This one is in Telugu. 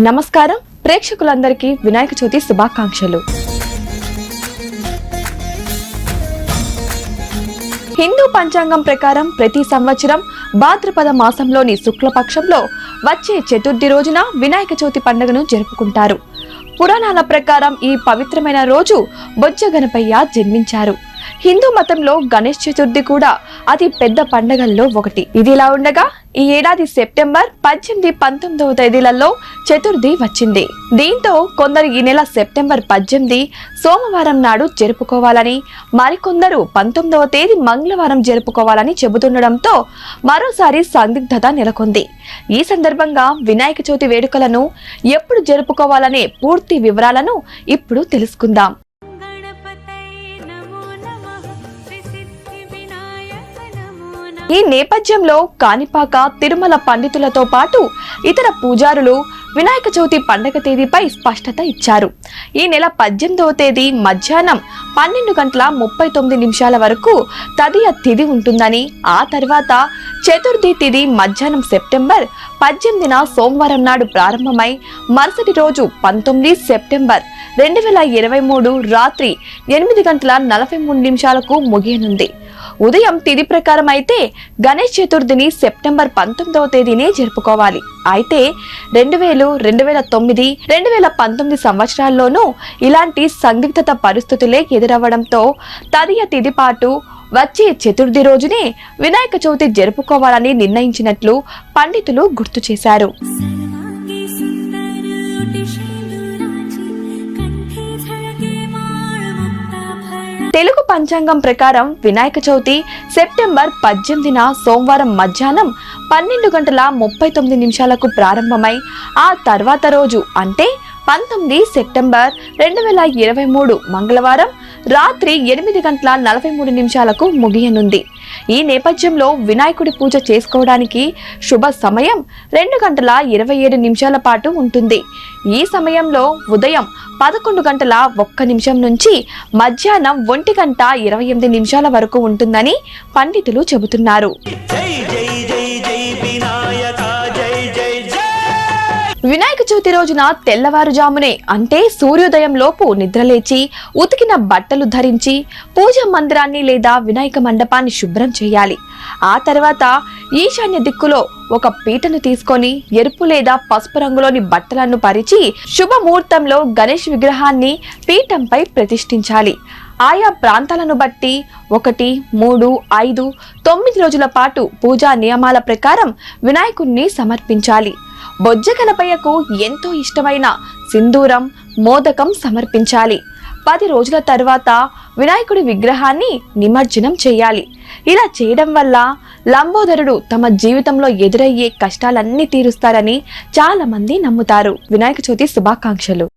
నమస్కారం. ప్రేక్షకులందరికీ వినాయక చవితి శుభాకాంక్షలు. హిందూ పంచాంగం ప్రకారం ప్రతి సంవత్సరం భాద్రపద మాసంలోని శుక్లపక్షంలో వచ్చే చతుర్థి రోజున వినాయక చవితి పండుగను జరుపుకుంటారు. పురాణాల ప్రకారం ఈ పవిత్రమైన రోజు బొజ్జ గణపయ్య జన్మించారు. హిందూ మతంలో గణేష్ చతుర్థి కూడా అతి పెద్ద పండుగల్లో ఒకటి. ఇది ఇలా ఉండగా ఈ ఏడాది సెప్టెంబర్ పద్దెనిమిది పంతొమ్మిదవ తేదీలలో చతుర్థి వచ్చింది. దీంతో కొందరు ఈ నెల సెప్టెంబర్ పద్దెనిమిది సోమవారం నాడు జరుపుకోవాలని మరికొందరు పంతొమ్మిదవ తేదీ మంగళవారం జరుపుకోవాలని చెబుతుండడంతో మరోసారి సందిగ్ధత నెలకొంది. ఈ సందర్భంగా వినాయక చవితి వేడుకలను ఎప్పుడు జరుపుకోవాలనే పూర్తి వివరాలను ఇప్పుడు తెలుసుకుందాం. ఈ నేపథ్యంలో కాణిపాక తిరుమల పండితులతో పాటు ఇతర పూజారులు వినాయక చవితి పండగ తేదీపై స్పష్టత ఇచ్చారు. ఈ నెల పద్దెనిమిదవ తేదీ మధ్యాహ్నం పన్నెండు గంటల ముప్పై తొమ్మిది నిమిషాల వరకు తదియ తిథి ఉంటుందని ఆ తర్వాత చతుర్థి తిథి మధ్యాహ్నం సెప్టెంబర్ పద్దెనిమిదిన సోమవారం నాడు ప్రారంభమై మరుసటి రోజు పంతొమ్మిది సెప్టెంబర్ రెండు వేల ఇరవై మూడు రాత్రి ఎనిమిది గంటల నలభై మూడు నిమిషాలకు ముగియనుంది. ఉదయం తిథి ప్రకారం అయితే గణేష్ చతుర్థిని సెప్టెంబర్ పంతొమ్మిదవ తేదీనే జరుపుకోవాలి. అయితే రెండు వేలు రెండు వేల తొమ్మిది రెండు వేల పంతొమ్మిది సంవత్సరాల్లోనూ ఇలాంటి సందిగ్ధత పరిస్థితులే ఎదురవ్వడంతో తదియ తిథి పాటు వచ్చే చతుర్థి రోజునే వినాయక చవితి జరుపుకోవాలని నిర్ణయించినట్లు పండితులు గుర్తు చేశారు. పంచాంగం ప్రకారం వినాయక చవితి సెప్టెంబర్ పద్దెనిమిదిన సోమవారం మధ్యాహ్నం పన్నెండు గంటల ముప్పై తొమ్మిది నిమిషాలకు ప్రారంభమై ఆ తర్వాత రోజు అంటే పంతొమ్మిది సెప్టెంబర్ రెండు వేల ఇరవై మూడు మంగళవారం రాత్రి ఎనిమిది గంటల నలభై మూడు నిమిషాలకు ముగియనుంది. ఈ నేపథ్యంలో వినాయకుడి పూజ చేసుకోవడానికి శుభ సమయం రెండు గంటల ఇరవై ఏడు నిమిషాల పాటు ఉంటుంది. ఈ సమయంలో ఉదయం పదకొండు గంటల ఒక్క నిమిషం నుంచి మధ్యాహ్నం ఒంటి గంట ఇరవై ఎనిమిది నిమిషాల వరకు ఉంటుందని పండితులు చెబుతున్నారు. వినాయక రోజున తెల్లవారుజామునే అంటే సూర్యోదయం లోపు నిద్రలేచి ఉతికిన బట్టలు ధరించి పూజ మందిరాన్ని లేదా వినాయక మండపాన్ని శుభ్రం చేయాలి. ఆ తర్వాత ఈశాన్య దిక్కులో ఒక పీటను తీసుకొని ఎరుపు లేదా పసుపు రంగులోని బట్టలను పరిచి శుభముహూర్తంలో గణేష్ విగ్రహాన్ని పీఠంపై ప్రతిష్ఠించాలి. ఆయా ప్రాంతాలను బట్టి ఒకటి మూడు ఐదు తొమ్మిది రోజుల పాటు పూజా నియమాల ప్రకారం వినాయకుణ్ణి సమర్పించాలి. బొజ్జ కనపయ్యకు ఎంతో ఇష్టమైన సింధూరం మోదకం సమర్పించాలి. పది రోజుల తర్వాత వినాయకుడి విగ్రహాన్ని నిమజ్జనం చేయాలి. ఇలా చేయడం వల్ల లంబోదరుడు తమ జీవితంలో ఎదురయ్యే కష్టాలన్నీ తీరుస్తారని చాలామంది నమ్ముతారు. వినాయక చవితి శుభాకాంక్షలు.